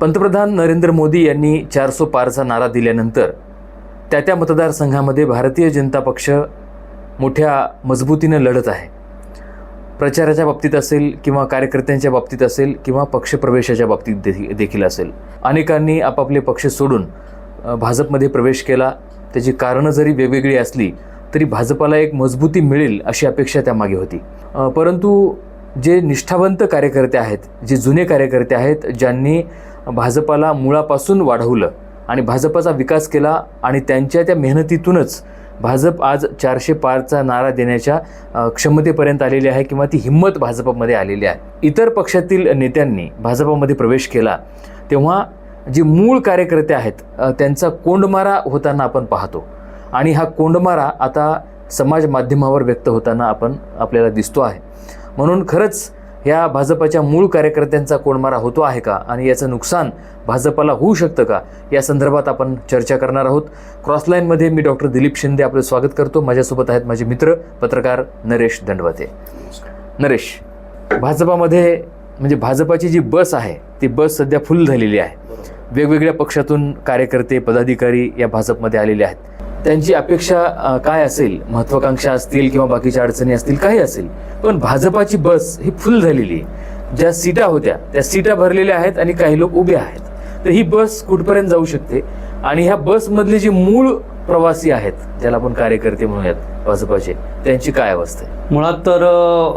पंतप्रधान नरेंद्र मोदी यांनी चारसो पारचा नारा दिल्यानंतर त्या त्या मतदारसंघामध्ये भारतीय जनता पक्ष मोठ्या मजबूतीनं लढत आहे. प्रचाराच्या बाबतीत असेल किंवा कार्यकर्त्यांच्या बाबतीत असेल किंवा पक्षप्रवेशाच्या बाबतीत देखी- देखील असेल. अनेकांनी आपापले पक्ष सोडून भाजपमध्ये प्रवेश केला. त्याची कारणं जरी वेगवेगळी असली तरी भाजपाला एक मजबूती मिळेल अशी अपेक्षा त्यामागे होती. परंतु जे निष्ठावंत कार्यकर्ते आहेत जे जुने कार्यकर्ते आहेत ज्यांनी भाजपाला मुळापासून वाढवलं आणि भाजपाचा विकास केला आणि त्यांच्या त्या मेहनतीतूनच भाजप आज चारशे पारचा नारा देण्याच्या क्षमतेपर्यंत आलेली आहे किंवा ती हिंमत भाजपामध्ये आलेली आहे. इतर पक्षातील नेत्यांनी भाजपामध्ये प्रवेश केला तेव्हा जे मूळ कार्यकर्ते आहेत त्यांचा कोंडमारा होताना आपण पाहतो. आणि हा कोंडमारा आता समाज माध्यमावर व्यक्त होताना आपण आपल्याला दिसतो आहे. म्हणून खरंच या भाजपाच्या मूळ कार्यकर्त्यांचा कोणमारा होतो आहे का? आणि याचं नुकसान भाजपाला होऊ शकतं का? या संदर्भात आपण चर्चा करणार आहोत. क्रॉसलाईनमध्ये मी डॉक्टर दिलीप शिंदे आपलं स्वागत करतो. माझ्यासोबत आहेत माझे मित्र पत्रकार नरेश दंडवते. नरेश भाजपामध्ये म्हणजे भाजपाची जी बस आहे ती बस सध्या फुल झालेली आहे. वेगवेगळ्या पक्षातून कार्यकर्ते पदाधिकारी या भाजपमध्ये आलेले आहेत. त्यांची अपेक्षा काय असेल? महत्वाकांक्षा असतील किंवा बाकीच्या अडचणी असतील काही असेल. पण भाजपाची बस ही फुल झालेली आहे. ज्या सीटा होत्या त्या सीटा भरलेल्या आहेत आणि काही लोक उभे आहेत. तर ही बस कुठपर्यंत जाऊ शकते? आणि ह्या बसमधले जे मूळ प्रवासी आहेत ज्याला आपण कार्यकर्ते म्हणूयात भाजपाचे त्यांची काय अवस्था आहे? मुळात तर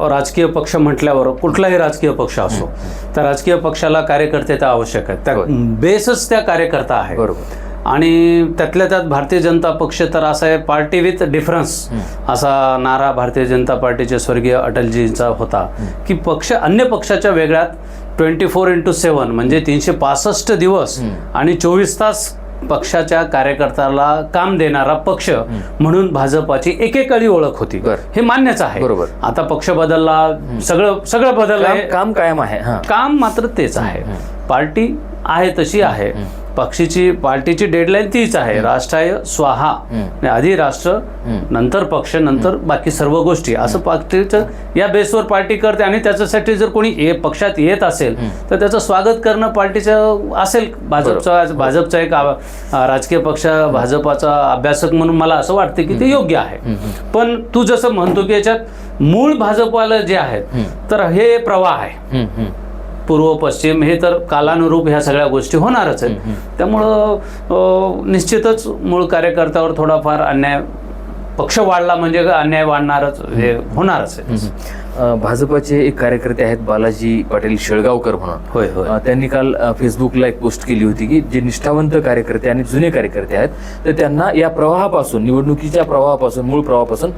राजकीय पक्ष म्हटल्यावर कुठलाही राजकीय पक्ष असो त्या राजकीय पक्षाला कार्यकर्ते तर आवश्यक आहेत. त्या. बेसच त्या कार्यकर्ता आहे बरोबर. आणि त्यातल्या त्यात भारतीय जनता पक्ष तर असा आहे पार्टी विथ डिफरन्स असा नारा भारतीय जनता पार्टीचे स्वर्गीय अटलजींचा होता. की पक्ष अन्य पक्षाच्या वेगळ्यात ट्वेंटी फोर इंटू सेवन म्हणजे तीनशे पासष्ट दिवस आणि चोवीस तास पक्षाच्या कार्यकर्त्याला काम देणारा पक्ष म्हणून भाजपाची एकेकाळी ओळख होती. हे मान्यच आहे. बरोबर. आता पक्ष बदलला सगळं सगळं बदललं काम आहे. काम कायम आहे काम मात्र तेच आहे. पार्टी आहे तशी आहे. पक्षाची पार्टीची डेडलाईन तीच आहे. राष्ट्राय स्वाहा. म्हणजे आधी राष्ट्र नंतर पक्ष नंतर बाकी सर्व गोष्टी. असं पार्टीचं या बेसवर पार्टी करते आणि त्याच्यासाठी जर कोणी ये पक्षात येत असेल तर त्याचं स्वागत करणं पार्टीचं असेल. भाजपचा भाजपचा एक राजकीय पक्ष भाजपाचा अभ्यासक म्हणून मला असं वाटतं की ते योग्य आहे. पण तू जसं म्हणतो की याच्यात मूळ भाजपवाले जे आहेत तर हे प्रवाह आहे. पूर्व पश्चिम हे तर कालानुरूप ह्या सगळ्या गोष्टी होणारच आहेत. त्यामुळं निश्चितच मूळ कार्यकर्त्यावर थोडाफार अन्याय पक्ष वाढला म्हणजे अन्याय वाढणारच हे होणारच आहे. भाजपाचे एक कार्यकर्ते आहेत बालाजी पाटील शेळगावकर म्हणून. होय होय. त्यांनी काल फेसबुकला एक पोस्ट केली होती की जे निष्ठावंत कार्यकर्ते आणि जुने कार्यकर्ते आहेत तर त्यांना या प्रवाहापासून निवडणुकीच्या प्रवाहापासून मूळ प्रवाहापासून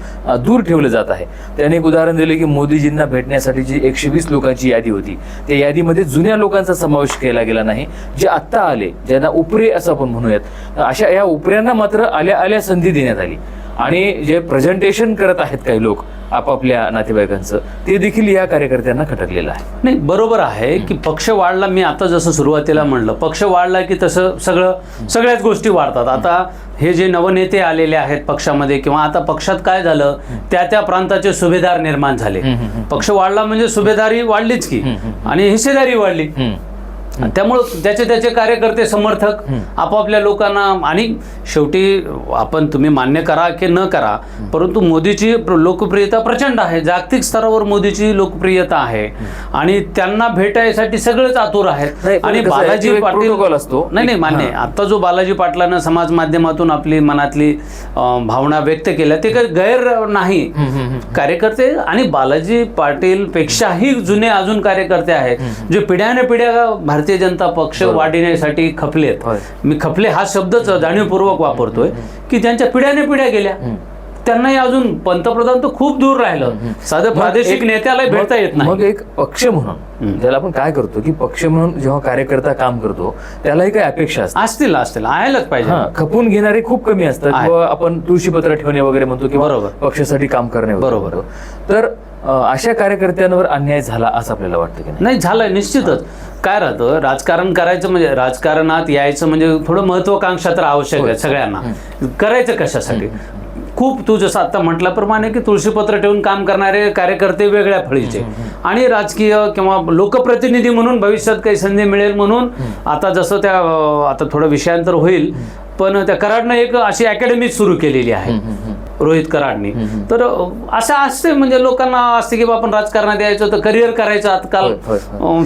दूर ठेवलं जात आहे. त्यांनी एक उदाहरण दिले की मोदीजींना भेटण्यासाठी जी एकशे वीस लोकांची यादी होती त्या यादीमध्ये जुन्या लोकांचा समावेश केला गेला नाही जे आत्ता आले ज्यांना उपरे असं आपण म्हणूयात अशा या उपऱ्यांना मात्र आल्या आल्या संधी देण्यात आली. आणि जे प्रेझेंटेशन करत आहेत काही लोक आपापल्या नातेवाईकांचं ते देखील या कार्यकर्त्यांना खटकलेलं आहे. नाही बरोबर आहे की पक्ष वाढला मी आता जसं सुरुवातीला म्हणलं पक्ष वाढला की तसं सगळं सगळ्याच गोष्टी वाढतात. आता हे जे नवनेते आलेले आहेत पक्षामध्ये किंवा आता पक्षात काय झालं त्या त्या प्रांताचे सुभेदार निर्माण झाले. पक्ष वाढला म्हणजे सुभेदारी वाढलीच की आणि हिस्सेदारी वाढली. त्यामुळं त्याचे त्याचे कार्यकर्ते समर्थक आपापल्या लोकांना आणि शेवटी आपण तुम्ही मान्य करा की न करा परंतु मोदीची प्र- लोकप्रियता प्रचंड आहे. जागतिक स्तरावर मोदीची लोकप्रियता आहे. आणि त्यांना भेटायसाठी सगळेच आतुर आहेत. आणि बालाजी पाटील असतो. नाही नाही मान्य. आता जो बालाजी पाटलानं समाज माध्यमातून आपली मनातली भावना व्यक्त केल्या ते काही गैर नाही. कार्यकर्ते आणि बालाजी पाटील पेक्षाही जुने अजून कार्यकर्ते आहेत जे पिढ्याने पिढ्या भारतीय जनता पक्ष वाढविण्यासाठी खपलेत. मी खपले हा शब्दच जाणीवपूर्वक वापरतोय की त्यांच्या पिढ्याने पिढ्या गेल्या. त्यांनाही अजून पंतप्रधान तर खूप दूर राहिलं. साधं प्रादेशिक नेत्याला भेटता येत नाही. मग एक पक्ष म्हणून ज्याला आपण काय करतो की पक्ष म्हणून जेव्हा कार्यकर्ता काम करतो त्यालाही काही अपेक्षा असतात. असतील असतील. आहेलच पाहिजे. खपून घेणारे खूप कमी असतात. आपण तुळशीपत्र ठेवणे वगैरे म्हणतो किंवा बरोबर. पक्षासाठी काम करणे बरोबर. तर अशा कार्यकर्त्यांवर अन्याय झाला असं आपल्याला वाटतं की नाही? झालंय निश्चितच. काय राहतं? राजकारण करायचं म्हणजे राजकारणात यायचं म्हणजे थोडं महत्वाकांक्षा तर आवश्यक आहे सगळ्यांना. करायचं कशासाठी? खूप तू जसं आता म्हटल्याप्रमाणे की तुळशीपत्र ठेवून काम करणारे कार्यकर्ते वेगळ्या फळीचे. आणि राजकीय किंवा लोकप्रतिनिधी म्हणून भविष्यात काही संधी मिळेल म्हणून आता जसं त्या आता थोडं विषयांतर होईल. पण त्या कराडनं एक अशी अकॅडमी सुरू केलेली आहे. रोहित कराडनी. तर असं असते म्हणजे लोकांना असते की आपण राजकारणात यायचं तर करिअर करायचं आजकाल.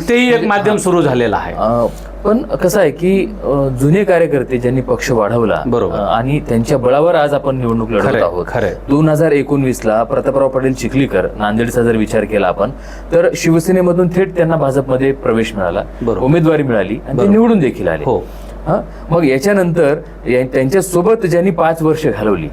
तेही एक माध्यम सुरू झालेलं आहे. पण कसं आहे की जुने कार्यकर्ते ज्यांनी पक्ष वाढवला बरोबर. आणि त्यांच्या बळावर आज आपण निवडणूक लढवत आहोत. दोन हजार एकोणवीस ला प्रतापराव पाटील चिखलीकर नांदेडचा जर विचार केला आपण तर शिवसेनेमधून थेट त्यांना भाजपमध्ये प्रवेश मिळाला. उमेदवारी मिळाली आणि ते निवडून देखील आले. हो. मग याच्यानंतर त्यांच्यासोबत ज्यांनी पाच वर्ष घालवली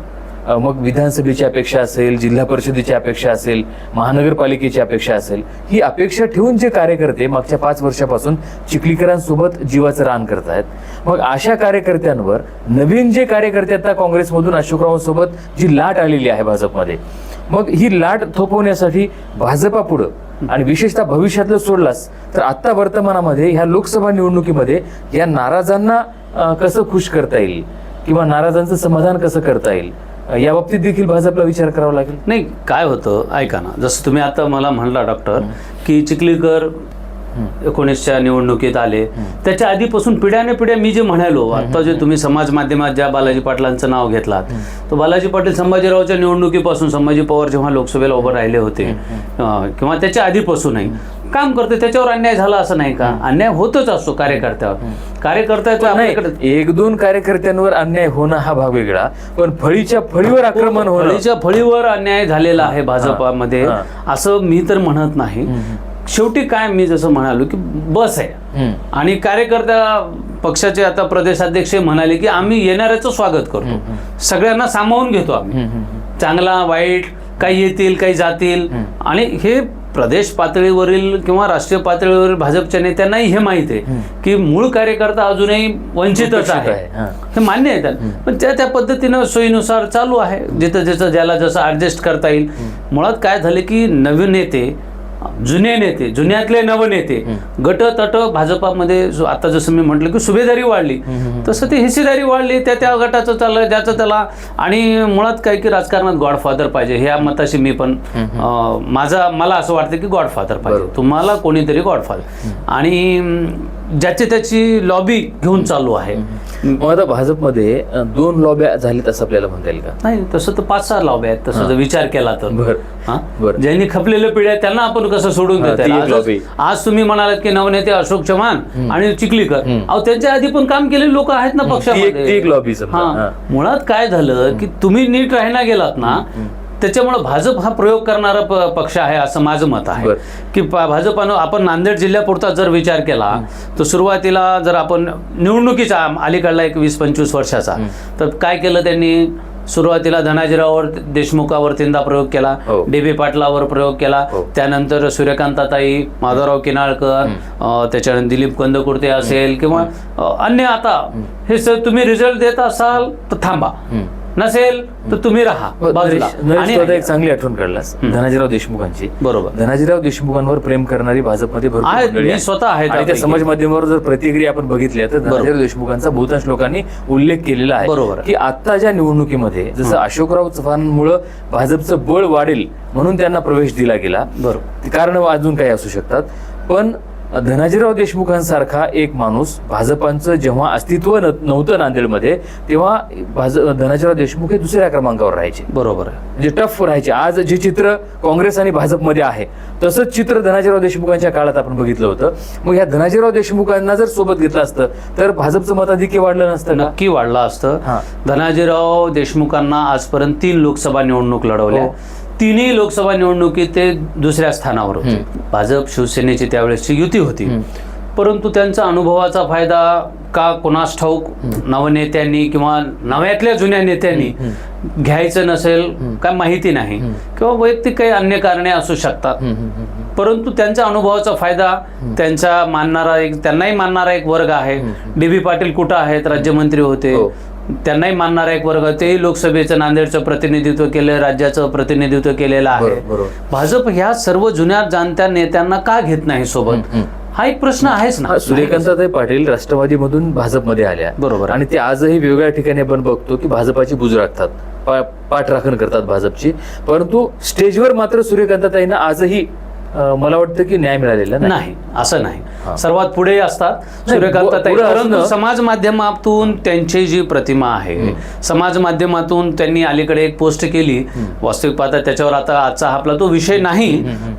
मग विधानसभेची अपेक्षा असेल जिल्हा परिषदेची अपेक्षा असेल महानगरपालिकेची अपेक्षा असेल ही अपेक्षा ठेवून जे कार्यकर्ते मागच्या पाच वर्षापासून चिखलीकरांसोबत जीवाचं रान करत आहेत मग अशा कार्यकर्त्यांवर नवीन जे कार्यकर्ते आता काँग्रेसमधून अशोकरावांसोबत जी लाट आलेली आहे भाजपमध्ये मग ही लाट थोपवण्यासाठी भाजपा पुढं आणि विशेषतः भविष्यातलं सोडलास तर आत्ता वर्तमानामध्ये ह्या लोकसभा निवडणुकीमध्ये या नाराजांना कसं खुश करता येईल? किंवा नाराजांचं समाधान कसं करता येईल? या बाबतीत देखील भाजपला विचार करावा लागेल. नाही काय होतं ऐका ना. जसं तुम्ही आता मला म्हणला डॉक्टर की चिखलीकर एकोणीसच्या निवडणुकीत आले. त्याच्या आधीपासून पिढ्याने पिढ्या मी जे म्हणालो आता जे तुम्ही समाज माध्यमात ज्या बालाजी पाटलांचं नाव घेतलात तर बालाजी पाटील संभाजीरावच्या निवडणुकीपासून संभाजी पवार जेव्हा लोकसभेला उभं राहिले होते किंवा त्याच्या आधीपासूनही काम करते त्याच्यावर अन्याय झाला असं नाही का? अन्याय होतच असतो कार्यकर्त्यावर. नाही एक दोन कार्यकर्त्यांवर अन्याय होणं हा भाग वेगळा. पण फळीच्या फळीवर आक्रमण होणं फळीच्या फळीवर अन्याय झालेला आहे भाजपामध्ये. हा. असं मी तर म्हणत नाही. शेवटी काय मी जसं म्हणालो की बस आहे. आणि कार्यकर्त्या पक्षाचे आता प्रदेशाध्यक्ष म्हणाले की आम्ही येणाऱ्याचं स्वागत करतो. सगळ्यांना सामावून घेतो आम्ही. चांगला वाईट काही येतील काही जातील. आणि हे प्रदेश पातळीवरील किंवा राष्ट्रीय पातळीवरील भाजपच्या नेत्यांनाही हे माहीत आहे की मूळ कार्यकर्ता अजूनही वंचितच आहे. हां. हे मान्य आहे त्यांना. पण त्या त्या पद्धतीनं सोयीनुसार चालू आहे. जिथं जिथं ज्याला जसं ऍडजस्ट करता येईल. मुळात काय झालं की नवीन नेते जुने नेते जुन्यातले नवनेते गट तट भाजपामध्ये जो- आता जसं मी म्हटलं की सुभेदारी वाढली तसं ती हिस्सेदारी वाढली त्या त्या गटाचं चाललं ज्याचं त्याला आणि मुळात काय की राजकारणात गॉडफादर पाहिजे ह्या मताशी मी पण माझा मला असं वाटतं की गॉडफादर पाहिजे. तुम्हाला कोणीतरी गॉडफादर. आणि ज्याची त्याची लॉबी घेऊन चालू आहे. मग आता भाजपमध्ये दोन लॉब्या झाल्यात असं आपल्याला म्हणता येईल का? नाही तसं तर पाच सहा लॉबी आहेत तसं जर विचार केला तर. बर. हा? बर. ज्यांनी खपलेले पिढ्या त्यांना आपण कसं सोडून देता. आज तुम्ही म्हणालात की नवनेते अशोक चव्हाण आणि चिखलीकर. अहो त्यांच्या आधी पण काम केलेले लोक आहेत ना पक्षामध्ये. मुळात काय झालं की तुम्ही नीट राहिना गेलात ना त्याच्यामुळे भाजप हा प्रयोग करणारा प- पक्ष आहे असं माझं मत आहे. की भाजपानं आपण नांदेड जिल्ह्यापुरता जर विचार केला तर सुरुवातीला जर आपण निवडणुकीचा अलीकडला एक वीस पंचवीस वर्षाचा तर काय केलं त्यांनी? सुरुवातीला धनाजीरावर देशमुखावर तीनदा प्रयोग केला हो. डी बी पाटलावर प्रयोग केला हो. त्यानंतर सूर्यकांताताई माधवराव किनाळकर त्याच्यानंतर दिलीप कंदकुर्ते असेल किंवा अन्य आता हे. सर तुम्ही रिझल्ट देत असाल तर थांबा. नसेल तर तुम्ही राहा बाजूला. आणि आता एक चांगली आठवण काढलास. धनाजीराव देशमुखांची. बरोबर. धनाजीराव देशमुखांवर प्रेम करणारी भाजपमध्ये आहेत, आहेत. स्वतः आहे आणि त्या. समाज माध्यमावर जर प्रतिक्रिया आपण बघितल्या तर धनाजीराव देशमुखांचा बहुतांश लोकांनी उल्लेख केलेला बरोबर आहे आहे. की आत्ताच्या निवडणुकीमध्ये जसं अशोकराव चव्हाणांमुळे भाजपचं बळ वाढेल म्हणून त्यांना प्रवेश दिला गेला. बरोबर. कारण अजून काही असू शकतात. पण धनाजीराव देशमुखांसारखा एक माणूस भाजपांचं जेव्हा अस्तित्व न- नव्हतं नांदेडमध्ये तेव्हा भाज धनाजीराव देशमुख हे दुसऱ्या क्रमांकावर राहायचे. बरोबर आहे. म्हणजे टफ राहायचे. आज जे चित्र काँग्रेस आणि भाजपमध्ये आहे तसंच चित्र धनाजीराव देशमुखांच्या काळात आपण बघितलं होतं. मग ह्या धनाजीराव देशमुखांना जर सोबत घेतलं असतं तर भाजपचं मताधिक्य वाढलं नसतं नक्की वाढलं असतं. धनाजीराव देशमुखांना आजपर्यंत तीन लोकसभा निवडणूक लढवल्या. हो. तिन्ही लोकसभा निवडणुकीत ते दुसऱ्या स्थानावर होते. भाजप शिवसेनेची त्यावेळेसची युती होती. परंतु त्यांचा अनुभवाचा फायदा का कोणास ठाऊक? नवनेत्यांनी किंवा नव्यातल्या जुन्या नेत्यांनी घ्यायचं नसेल काय माहिती नाही. किंवा वैयक्तिक काही अन्य कारणे असू शकतात. परंतु त्यांच्या अनुभवाचा फायदा त्यांचा मानणारा एक त्यांनाही मानणारा एक वर्ग आहे. डी बी पाटील कुठं आहेत? राज्यमंत्री होते. हो. त्यांनाही मानणारा एक वर्ग तेही लोकसभेचं नांदेडचं प्रतिनिधित्व केलं राज्याचं प्रतिनिधित्व केलेलं आहे. भाजप ह्या सर्व जुन्या जाणत्या नेत्यांना का घेत नाही सोबत? हा एक प्रश्न आहेच ना. सूर्यकांताताई पाटील राष्ट्रवादीमधून भाजपमध्ये आल्या बरोबर. आणि ते आजही वेगवेगळ्या ठिकाणी आपण बघतो की भाजपाची बुज राखतात. पाठराखण करतात भाजपची. परंतु स्टेजवर मात्र सूर्यकांताताईंना आजही मला वाटतं की न्याय मिळालेला नाही. असं नाही. सर्वात पुढे असतात सूर्यकांत समाज माध्यमातून त्यांची जी प्रतिमा आहे समाज माध्यमातून त्यांनी अलीकडे एक पोस्ट केली. वास्तविक पाहता त्याच्यावर आता आजचा आपला तो विषय नाही.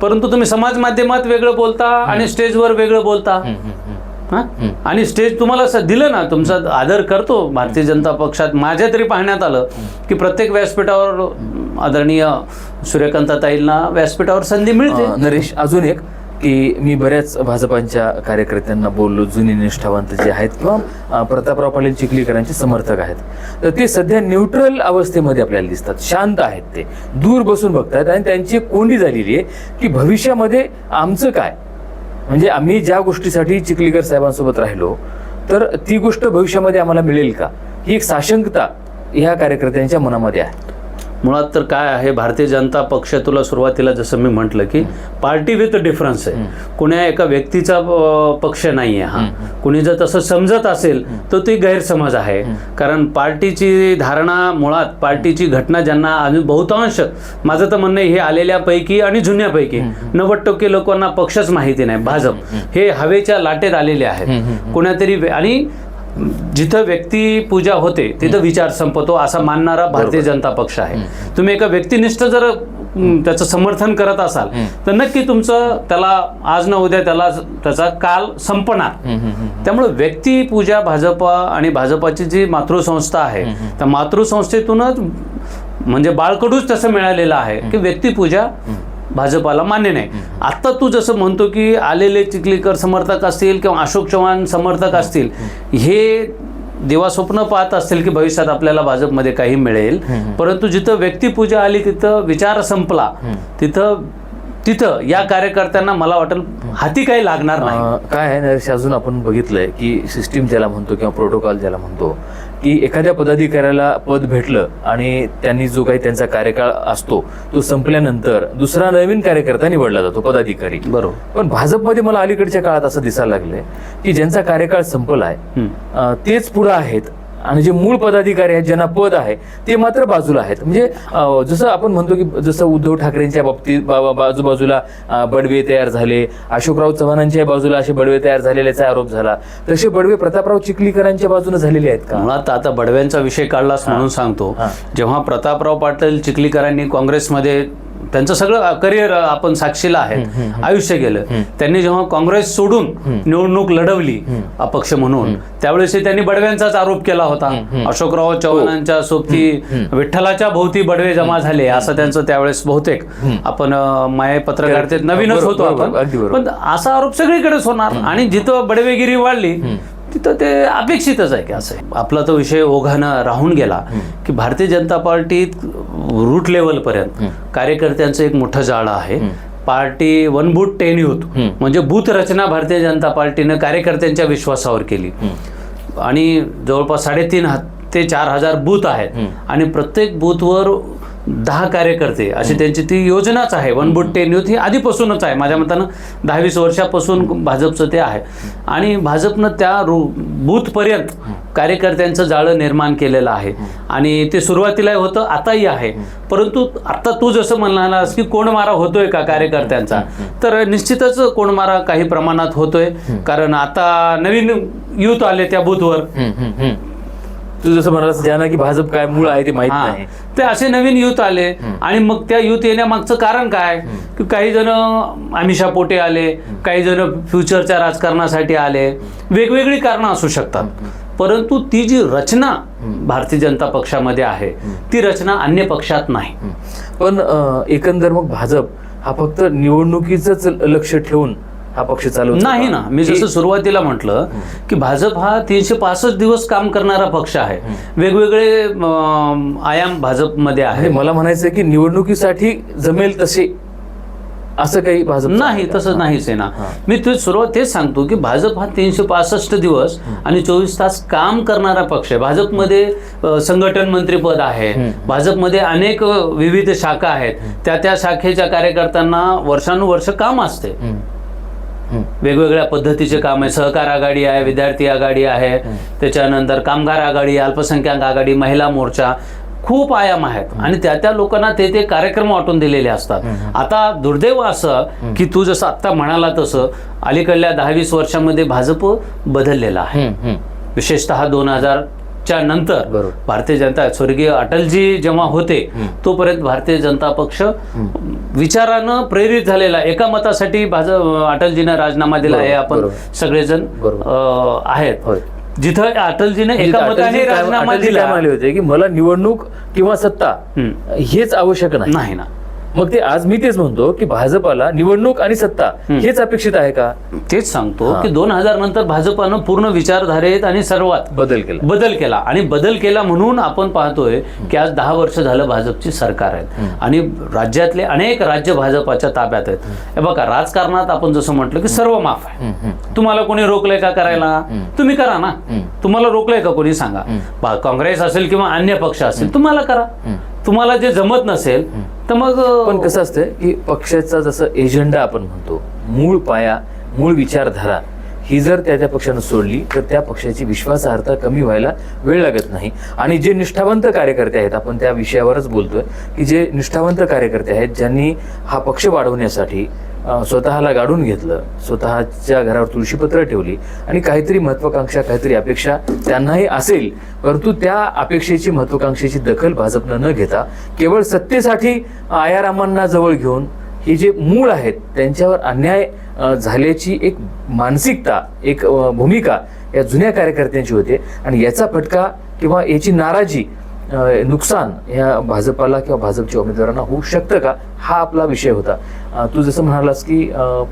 परंतु तुम्ही समाज माध्यमात वेगळं बोलता आणि स्टेजवर वेगळं बोलता. हा? आणि स्टेज तुम्हाला असं दिलं ना तुमचा आदर करतो भारतीय जनता पक्षात माझ्या तरी पाहण्यात आलं की प्रत्येक व्यासपीठावर आदरणीय सूर्यकांताताईंना व्यासपीठावर संधी मिळते. नरेश अजून एक की मी बऱ्याच भाजपांच्या कार्यकर्त्यांना बोललो जुने निष्ठावंत जे आहेत किंवा प्रतापराव पाटील चिखलीकरांचे समर्थक आहेत. तर ते सध्या न्यूट्रल अवस्थेमध्ये आपल्याला दिसतात शांत आहेत ते दूर बसून बघतात आणि त्यांची एक कोंडी झालेली आहे की भविष्यामध्ये आमचं काय? म्हणजे आम्ही ज्या गोष्टीसाठी चिखलीकर साहेबांसोबत राहिलो तर ती गोष्ट भविष्यामध्ये आम्हाला मिळेल का? ही एक साशंकता ह्या कार्यकर्त्यांच्या मनामध्ये आहे. मुळात तर काय आहे भारतीय जनता पक्ष तुला सुरुवातीला जसं मी म्हटलं की पार्टी विथ डिफरन्स आहे. कुण्या एका व्यक्तीचा पक्ष नाही आहे हा कुणी जर तसं समजत असेल तर ती गैरसमज आहे. कारण पार्टीची धारणा मुळात पार्टीची घटना ज्यांना आणि बहुतांश माझं तर म्हणणं हे आलेल्यापैकी आणि जुन्यापैकी नव्वद टक्के लोकांना पक्षच माहिती नाही. भाजप हे हवेच्या लाटेत आलेले आहेत. कोणातरी आणि जिथं व्यक्ती पूजा होते तिथं विचार संपतो असा मानणारा भारतीय जनता पक्ष आहे. तुम्ही एका व्यक्तिनिष्ठ जर त्याचं समर्थन करत असाल तर नक्की तुमचं त्याला आज न उद्या त्याला त्याचा काल संपणार. त्यामुळे व्यक्ती पूजा भाजप आणि भाजपाची जी मातृसंस्था आहे त्या मातृसंस्थेतूनच म्हणजे बाळकडूच तसं मिळालेलं आहे की व्यक्तिपूजा भाजपाला मान्य नाही. आता तू जसं म्हणतो की आलेले चिखलीकर समर्थक असतील किंवा अशोक चव्हाण समर्थक असतील हे देवास्वप्न पाहत असतील की भविष्यात आपल्याला भाजपमध्ये काही मिळेल. परंतु जिथं व्यक्तिपूजा आली तिथं विचार संपला तिथं तिथं या कार्यकर्त्यांना मला वाटेल हाती काही लागणार नाही. काय आहे नरेश अजून आपण बघितलंय की सिस्टीम ज्याला म्हणतो किंवा प्रोटोकॉल ज्याला म्हणतो की एखाद्या पदाधिकाऱ्याला पद भेटलं आणि त्यांनी जो काही त्यांचा कार्यकाळ असतो तो संपल्यानंतर दुसरा नवीन कार्यकर्ता निवडला जातो पदाधिकारी बरोबर पण भाजपमध्ये मला अलीकडच्या काळात असं दिसायला लागलंय की ज्यांचा कार्यकाळ संपलाय हम्म. अं, तेच पुढे आहेत आणि जे मूळ पदाधिकारी आहेत ज्यांना पद आहे ते मात्र बाजूला आहेत. म्हणजे जसं आपण म्हणतो की जसं उद्धव ठाकरेंच्या बाबतीत बाजूबाजूला बडवे तयार झाले अशोकराव चव्हाणांच्या बाजूला असे बडवे तयार झालेल्याचा आरोप झाला. तसे बडवे प्रतापराव चिखलीकरांच्या बाजूने झालेले आहेत का? मुळात आता बडव्यांचा विषय काढलास म्हणून सांगतो. जेव्हा प्रतापराव पाटील चिखलीकरांनी काँग्रेसमध्ये त्यांचं सगळं करिअर आपण साक्षीला आहे आयुष्य गेलं. त्यांनी जेव्हा काँग्रेस सोडून निवडणूक लढवली अपक्ष म्हणून त्यावेळेस त्यांनी बडव्यांचाच आरोप केला होता. अशोकराव चव्हाणांच्या सोबती विठ्ठलाच्या भोवती बडवे जमा झाले असं त्यांचं त्यावेळेस बहुतेक आपण माय पत्रकारितेत नवीनच होतो आपण. पण असा आरोप सगळीकडेच होणार. आणि जिथं बडवेगिरी वाढली तिथं ते अपेक्षितच आहे की असं. आपला तो विषय ओघानं राहून गेला की भारतीय जनता पार्टीत रूट लेवलपर्यंत कार्यकर्त्यांचं एक मोठं जाळं आहे. Party one booth ten youth. म्हणजे बूथ रचना भारतीय जनता पार्टीनं कार्यकर्त्यांच्या विश्वासावर केली. आणि जवळपास साडेतीन ते चार हजार बूथ आहेत. आणि प्रत्येक बूथवर दहा कार्यकर्ते अशी त्यांची ती योजनाच आहे. वन बूथ टेन युथ ही आधीपासूनच आहे. माझ्या मतानं दहावीस वर्षापासून भाजपचं ते आहे. आणि भाजपनं त्या रू बूथपर्यंत कार्यकर्त्यांचं जाळं निर्माण केलेलं आहे. आणि ते सुरुवातीला होतं आताही आहे. परंतु आता तू जसं म्हणालास की कोणमारा होतोय का कार्यकर्त्यांचा? तर निश्चितच कोणमारा काही प्रमाणात होतोय. कारण आता नवीन युथ आले त्या बूथवर. तू जसं म्हणालास ज्यांना की भाजप काय मूळ आहे ते माहीत हा. नाही. ते असे नवीन युथ आले आणि मग त्या युथ येण्यामागचं कारण काय? की काही जण आमिषा पोटे आले काही जण फ्युचरच्या राजकारणासाठी आले. वेगवेगळी कारणं असू शकतात. परंतु ती जी रचना भारतीय जनता पक्षामध्ये आहे ती रचना अन्य पक्षात नाही. पण अं, एकंदर मग भाजप हा फक्त निवडणुकीच लक्ष ठेवून हा पक्ष चालवतो नाही? ना. मी जसं सुरुवातीला म्हटलं की भाजप हा तीनशे पासष्ट दिवस काम करणारा पक्ष आहे. वेगवेगळे आयाम भाजपमध्ये आहे मला म्हणायचं की निवडणुकीसाठी जमेल तसे असं काही भाजप नाही तसं नाहीच आहे ना. मी ते सुरुवात तेच सांगतो की भाजप हा तीनशे पासष्ट दिवस आणि चोवीस तास काम करणारा पक्ष आहे. भाजपमध्ये संघटन मंत्रीपद आहे. भाजपमध्ये अनेक विविध शाखा आहेत. त्या त्या शाखेच्या कार्यकर्त्यांना वर्षानुवर्ष काम असते. वेगवेगळ्या पद्धतीचे काम आहे. सहकार आघाडी आहे विद्यार्थी आघाडी आहे. त्याच्यानंतर कामगार आघाडी अल्पसंख्याक आघाडी महिला मोर्चा खूप आयाम आहेत. आणि त्या त्या लोकांना ते ते कार्यक्रम वाटून दिलेले असतात. आता दुर्दैव असं की तू जसं आत्ता म्हणाला तसं अलीकडल्या दहा वीस वर्षामध्ये भाजप बदललेला आहे. विशेषतः दोन हजारच्या नंतर. भारतीय जनता स्वर्गीय अटलजी जेव्हा होते तोपर्यंत भारतीय जनता पक्ष विचारानं प्रेरित झालेला एका मतासाठी भाजप अटलजीनं राजीनामा दिला हे आपण. सगळेजण आहेत. जिथं अटलजीने एका मताने राजीनामा दिला म्हणाले होते की मला निवडणूक किंवा सत्ता. हेच आवश्यक नाही नाही ना मग ते आज मी तेच म्हणतो की भाजपाला निवडणूक आणि सत्ता हेच अपेक्षित आहे का? तेच सांगतो. की दोन हजार नंतर भाजपानं पूर्ण विचारधारेत आणि सर्वात बदल केला. बदल केला. आणि बदल केला म्हणून आपण पाहतोय की आज दहा वर्ष झालं भाजपची सरकार आहेत. आणि राज्यातले अनेक राज्य भाजपाच्या ताब्यात आहेत. हे बघा राजकारणात आपण जसं म्हटलं की सर्व माफ आहे. तुम्हाला कोणी रोखलंय का करायला? तुम्ही करा ना. तुम्हाला रोखलंय का कोणी सांगा? काँग्रेस असेल किंवा अन्य पक्ष असेल तुम्हाला करा. तुम्हाला जे जमत नसेल तर मग पण कसं असतं की पक्षाचा जसं एजेंडा आपण म्हणतो मूळ पाया मूळ विचारधारा ही जर त्या त्या पक्षानं सोडली तर त्या पक्षाची विश्वासार्हता कमी व्हायला वेळ लागत नाही. आणि जे निष्ठावंत कार्यकर्ते आहेत आपण त्या विषयावरच बोलतोय की जे निष्ठावंत कार्यकर्ते आहेत ज्यांनी हा पक्ष वाढवण्यासाठी स्वतःला गाडून घेतलं स्वतःच्या घरावर तुळशीपत्र ठेवली आणि काहीतरी महत्वाकांक्षा काहीतरी अपेक्षा त्यांनाही असेल परंतु त्या अपेक्षेची महत्वाकांक्षेची दखल भाजपनं न घेता केवळ सत्तेसाठी आयारामांना जवळ घेऊन हे जे मूळ आहेत त्यांच्यावर अन्याय झाल्याची एक मानसिकता एक भूमिका या जुन्या कार्यकर्त्यांची होते. आणि याचा फटका किंवा याची नाराजी नुकसान या भाजपाला किंवा भाजपच्या उमेदवारांना होऊ शकतं का? हा आपला विषय होता. तू जसं म्हणालास की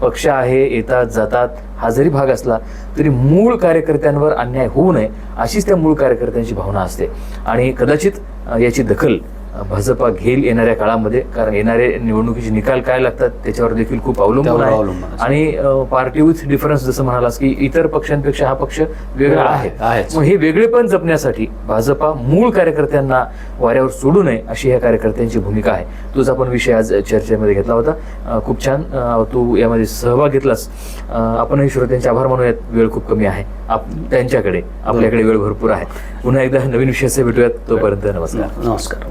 पक्ष आहे येतात जातात हा जरी भाग असला तरी मूळ कार्यकर्त्यांवर अन्याय होऊ नये अशीच त्या मूळ कार्यकर्त्यांची भावना असते. आणि कदाचित याची दखल भाजपा घेईल येणाऱ्या काळामध्ये कारण येणारे निवडणुकीचे निकाल काय लागतात त्याच्यावर देखील खूप अवलंबून आहे. आणि पार्टी विथ डिफरन्स जसं म्हणालास की इतर पक्षांपेक्षा हा पक्ष वेगळा आहे. मग हे वेगळेपण जपण्यासाठी भाजपा मूळ कार्यकर्त्यांना वाऱ्यावर सोडू नये अशी या कार्यकर्त्यांची भूमिका आहे. तुझा पण विषय आज चर्चेमध्ये घेतला होता. खूप छान तू यामध्ये सहभाग घेतलास. आपणही श्रोत्यांचे आभार मानूयात. वेळ खूप कमी आहे. त्यांच्याकडे. आपल्याकडे वेळ भरपूर आहे. पुन्हा एकदा नवीन विषयाचे भेटूयात. तोपर्यंत नमस्कार. नमस्कार.